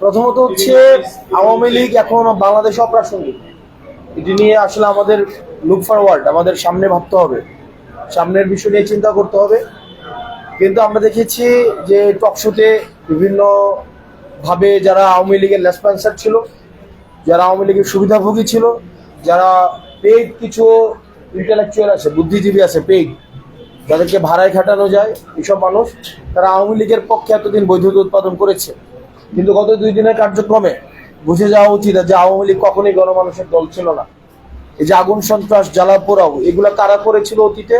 প্রথমত হচ্ছে আওয়ামী লীগ এখন বাংলাদেশ অপ্রাসঙ্গিক। এটি নিয়ে আসলে আমাদের লুক ফরওয়ার্ড আমাদের সামনে ভাবতে হবে। সামনের বিষয় নিয়ে চিন্তা করতে হবে। কিন্তু আমরা দেখেছি যে টকশোতে বিভিন্ন ভাবে যারা আওয়ামী লীগের লেসপেন্সার ছিল, যারা আওয়ামী লীগের সুবিধাভোগী ছিল, যারা পেইড কিছু ইন্টেলেকচুয়াল আছে, বুদ্ধিজীবী আছে পেইড যাদেরকে ভাড়ায় খাটানো যায় এইসব মানুষ, তারা আওয়ামী লীগের পক্ষে এতদিন বৈধতা উৎপাদন করেছে। কিন্তু গত দুই দিনের কার্যক্রমে বুঝে যাওয়া উচিত যে আওয়ামী লীগ কখনোই গণমানুষের দল ছিল না। এই যে আগুন সন্ত্রাস জ্বালা পোড়াও এগুলা কারা করেছিল অতীতে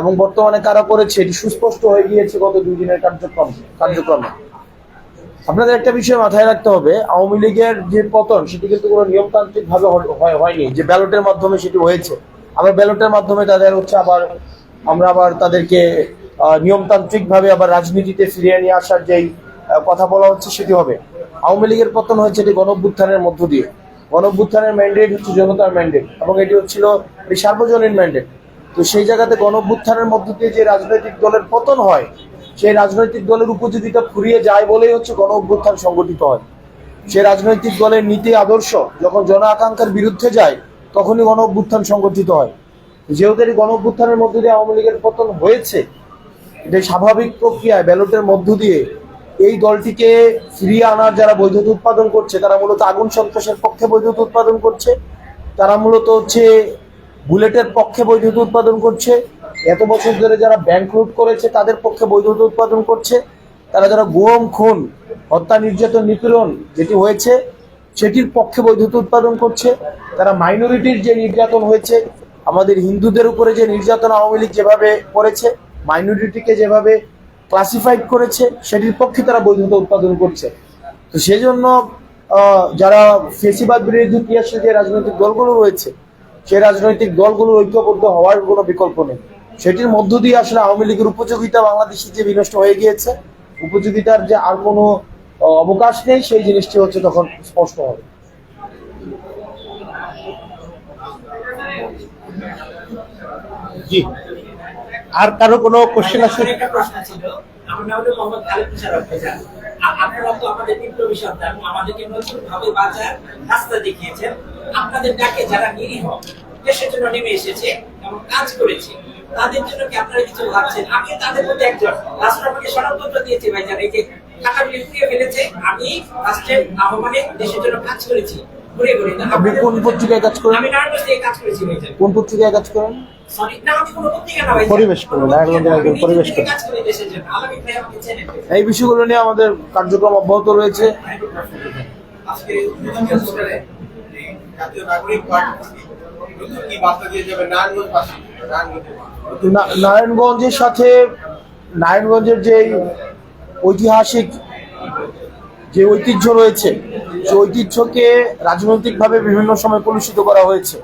এবং বর্তমানে কারা করেছে, এটি সুস্পষ্ট হয়ে গিয়েছে গত দুই দিনের কার্যক্রম, কার্যক্রমে। আপনাদের একটা বিষয় মাথায় রাখতে হবে, আওয়ামী লীগের যে পতন, সেটি কিন্তু কোনো নিয়মতান্ত্রিক ভাবে হয়নি। যে ব্যালটের মাধ্যমে সেটি হয়েছে, আবার ব্যালটের মাধ্যমে তাদের হচ্ছে আবার, আমরা আবার তাদেরকে নিয়মতান্ত্রিক ভাবে আবার রাজনীতিতে ফিরিয়ে নিয়ে আসার যেই কথা বলা হচ্ছে সেটি হবে। আওয়ামী লীগের পতন হয়েছে এটি গণঅভ্যুত্থানের মধ্য দিয়ে। গণঅভ্যুত্থানের ম্যান্ডেট হচ্ছে জনতার ম্যান্ডেট এবং এটি হচ্ছিল এই সার্বজনীন ম্যান্ডেট তো সেই জায়গাতে গণঅভ্যুত্থানের মধ্য দিয়ে যে রাজনৈতিক দলের পতন হয়, সেই রাজনৈতিক দলের উপযোগিতা ফুরিয়ে যায় বলেই হচ্ছে গণ অভ্যুত্থান সংগঠিত হয়। সে রাজনৈতিক দলের নীতি আদর্শ যখন জন আকাঙ্ক্ষার বিরুদ্ধে যায়, তখনই গণ অভ্যুত্থান সংগঠিত হয়। যেহেতু এই গণ অভ্যুত্থানের মধ্য দিয়ে আওয়ামী লীগের পতন হয়েছে, এটা স্বাভাবিক প্রক্রিয়ায় ব্যালটের মধ্য দিয়ে এই দলটিকে ফিরিয়ে আনার যারা বৈদ্যুত উৎপাদন করছে, তারা মূলত আগুন সন্ত্রাসের পক্ষে বৈদ্যুত উৎপাদন করছে। তারা মূলত হচ্ছে বুলেটের পক্ষে বৈদ্যুত উৎপাদন করছে। এত বছর ধরে যারা ব্যাংক লুট করেছে, তাদের পক্ষে বৈদ্যুত উৎপাদন করছে। তারা যারা গোম, খুন, হত্যা, নির্যাতন, নিপীড়ন যেটি হয়েছে, সেটির পক্ষে বৈদ্যুত উৎপাদন করছে। তারা মাইনরিটির যে নির্যাতন হয়েছে, আমাদের হিন্দুদের উপরে যে নির্যাতন আওয়ামী লীগ যেভাবে করেছে, মাইনরিটিকে যেভাবে ক্লাসিফাইড করেছে, সেটির পক্ষে তারা বৈধতা উৎপাদন করছে। তো সেই জন্য যারা ফেসিবাদ বিরোধী ক্রিয়াশীল যে রাজনৈতিক দলগুলো রয়েছে সেই রাজনৈতিক দলগুলো ঐক্যবদ্ধ হওয়ার কোনো বিকল্প নেই। সেটির মধ্য দিয়ে আসলে আওয়ামী লীগের উপযোগিতা বাংলাদেশে যে বিনষ্ট হয়ে গিয়েছে, উপযোগিতার যে আর কোনো অবকাশ নেই, সেই জিনিসটি হচ্ছে তখন স্পষ্ট হবে। জি। আর কারও কোনো কোশ্চেন আছে? একটা প্রশ্ন ছিল। আমার নাম হলো মোহাম্মদ খালেদ মুশারফ ভাইজান আপনারা তো আমাদের বিপ্লবী সন্তান আমাদেরকে নতুন ভাবে বাঁচার রাস্তা দেখিয়েছেন। আপনাদের ডাকে যারা নিরীহ দেশের জন্য নেমে এসেছে এবং কাজ করেছে তাদের জন্য কি আপনারা কিছু ভাবছেন? আমি তাদের মধ্যে একজন। রাষ্ট্র আমাকে সনদপত্র দিয়েছে ভাইজান এই যে টাকা ফেলেছে আমি রাষ্ট্রের আহ্বানে দেশের জন্য কাজ করেছি। আপনি কোন পত্রিকায় কাজ করেন? আমি নারায়ণগঞ্জ থেকে কাজ কোন পত্রিকায় কাজ করেন? পরিবেশ একজন পরিবেশ কর্মী। কাজ করে দেশের জন্য। আলামিন ভাই আমাকে চেনেন। এই বিষয়গুলো নিয়ে আমাদের কার্যক্রম অব্যাহত রয়েছে। নারায়ণগঞ্জের সাথে নারায়ণগঞ্জের যে ঐতিহাসিক যে ঐতিহ্য রয়েছে সেই ঐতিহ্যকে রাজনৈতিকভাবে বিভিন্ন সময় কলুষিত করা হয়েছে।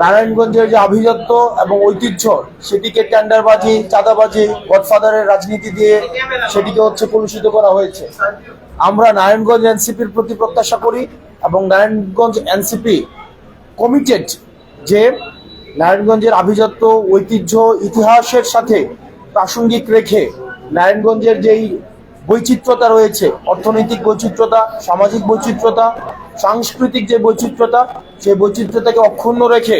নারায়ণগঞ্জের যে আভিজাত্য এবং ঐতিহ্য, সেটিকে টেন্ডারবাজি, চাঁদাবাজি, গডফাদারের রাজনীতি দিয়ে সেটিকে হচ্ছে কলুষিত করা হয়েছে। আমরা নারায়ণগঞ্জ এনসিপির প্রতি প্রত্যাশা করি এবং নারায়ণগঞ্জ এনসিপি কমিটেড যে নারায়ণগঞ্জের আভিজাত্য, ঐতিহ্য, ইতিহাসের সাথে প্রাসঙ্গিক রেখে নারায়ণগঞ্জের যেই বৈচিত্র্যতা রয়েছে, অর্থনৈতিক বৈচিত্র্যতা সামাজিক বৈচিত্র্যতা সাংস্কৃতিক যে বৈচিত্র্যতা সেই বৈচিত্র্যতাকে অক্ষুণ্ণ রেখে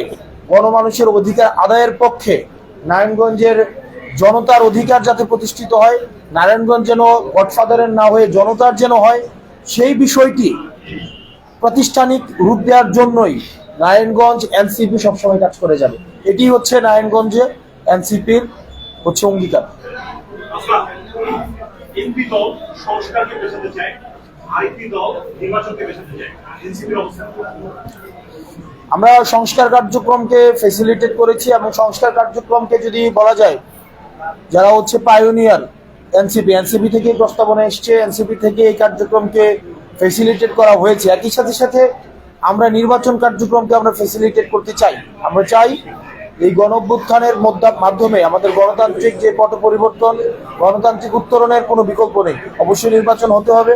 গণমানুষের অধিকার আদায়ের পক্ষে নারায়ণগঞ্জের জনতার অধিকার যাতে প্রতিষ্ঠিত হয়, নারায়ণগঞ্জ যেন গডফাদারের না হয়ে জনতার যেন হয়, সেই বিষয়টি প্রাতিষ্ঠানিক রূপ দেওয়ার জন্যই নারায়ণগঞ্জ এনসিপি সবসময় কাজ করে যাবে। এটি হচ্ছে নারায়ণগঞ্জে এনসিপির হচ্ছে অঙ্গীকার। এমপি দল সংস্কারকে পেছাতে চায় আরেকটি দল নির্বাচনকে পেছাতে চায়। এনসিপির অবস্থান আমরা সংস্কার কার্যক্রমকে ফেসিলিটেট করেছি এবং সংস্কার কার্যক্রমকে যদি বলা যায়, যারা হচ্ছে পায়োনিয়ার এনসিপি এনসিপি থেকে প্রস্তাবনা এসছে, এনসিপি থেকে এই কার্যক্রমকে ফেসিলিটেট করা হয়েছে। একই সাথে সাথে আমরা নির্বাচন কার্যক্রমকে আমরা ফেসিলিটেট করতে চাই। আমরা চাই এই গণ অভ্যুত্থানের মাধ্যমে আমাদের গণতান্ত্রিক যে পট পরিবর্তন, গণতান্ত্রিক উত্তরণের কোনো বিকল্প নেই। অবশ্যই নির্বাচন হতে হবে।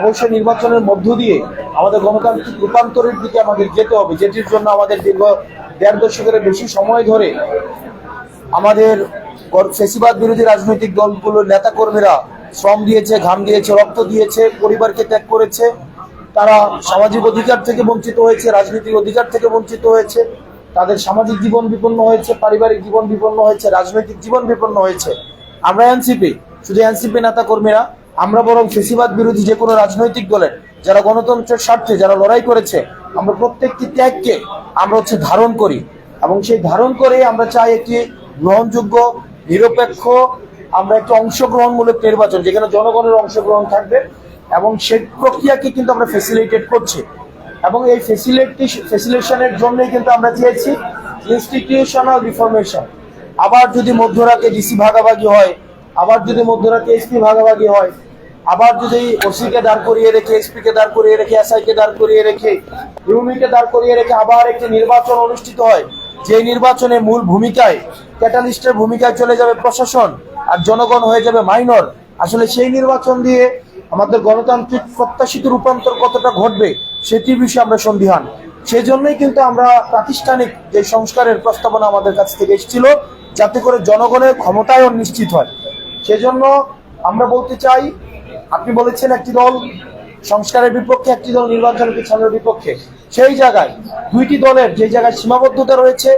অবশ্যই নির্বাচনের মধ্য দিয়ে আমাদের গণতান্ত্রিক রূপান্তরের দিকে আমাদের যেতে হবে। যেটির জন্য আমাদের দীর্ঘ দেড় দশকের বেশি সময় ধরে আমাদের ফেসিবাদ বিরোধী রাজনৈতিক দলগুলোর নেতাকর্মীরা শ্রম দিয়েছে, ঘাম দিয়েছে, রক্ত দিয়েছে, পরিবারকে ত্যাগ করেছে। তারা সামাজিক অধিকার থেকে বঞ্চিত হয়েছে, রাজনৈতিক অধিকার থেকে বঞ্চিত হয়েছে। তাদের সামাজিক জীবন বিপন্ন হয়েছে, পারিবারিক জীবন বিপন্ন হয়েছে, রাজনৈতিক জীবন বিপন্ন হয়েছে। আমরা এনসিপি, শুধু এনসিপি নেতা কর্মীরা, আমরা বরং ফেসিবাদ বিরোধী যে কোনো রাজনৈতিক দলের, যারা গণতন্ত্রের স্বার্থে যারা লড়াই করেছে, আমরা প্রত্যেকটি ত্যাগকে আমরা হচ্ছে ধারণ করি এবং সেই ধারণ করে আমরা চাই একটি গ্রহণযোগ্য, নিরপেক্ষ, আমরা একটি অংশগ্রহণমূলক নির্বাচন, যেখানে জনগণের অংশগ্রহণ থাকবে এবং সেই প্রক্রিয়াকে কিন্তু আমরা ফেসিলিটেট করছি। এবং এই ফেসিলিটি ফেসিলেশনের জন্যই কিন্তু আমরা চেয়েছি ইনস্টিটিউশনাল রিফরমেশন আবার যদি মধ্যরাতে ডিসি ভাগাভাগি হয়, আবার যদি মধ্যরাতে এসপি ভাগাভাগি হয়, আবার যদি ওসি কে দাঁড় করিয়ে রেখে এসপি কে দাঁড় করিয়ে রেখে এসআই কে দাঁড় করিয়ে রেখে ইউমি কে দাঁড় করিয়ে রেখে আবার একটি নির্বাচন অনুষ্ঠিত হয়, যে নির্বাচনে মূল ভূমিকায় ক্যাটালিস্টের ভূমিকায় চলে যাবে প্রশাসন আর জনগণ হয়ে যাবে মাইনর আসলে সেই নির্বাচন দিয়ে আমাদের গণতান্ত্রিক প্রত্যাশিত রূপান্তর কতটা ঘটবে সেটির বিষয়ে আমরা সন্দিহান। সেই জন্যই কিন্তু আমরা প্রাতিষ্ঠানিক যে সংস্কারের প্রস্তাবনা আমাদের কাছ থেকে এসেছিল, যাতে করে জনগণের ক্ষমতায়ন নিশ্চিত হয়। সেজন্য আমরা বলতে চাই, আপনি বলেছেন একটি দল সংস্কারের বিপক্ষে, একটি দল নির্বাচন পিছনের বিপক্ষে। সেই জায়গায় দুইটি দলের যে জায়গায় সীমাবদ্ধতা রয়েছে,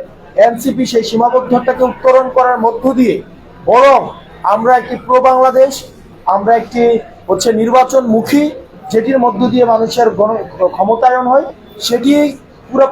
এনসিপি সেই সীমাবদ্ধতাকে উত্তরণ করার মধ্য দিয়ে, বরং আমরা একটি প্রো বাংলাদেশ আমরা একটি হচ্ছে নির্বাচন যেটির মধ্য দিয়ে মানুষের ক্ষমতায়ন হয় সেটি পুরো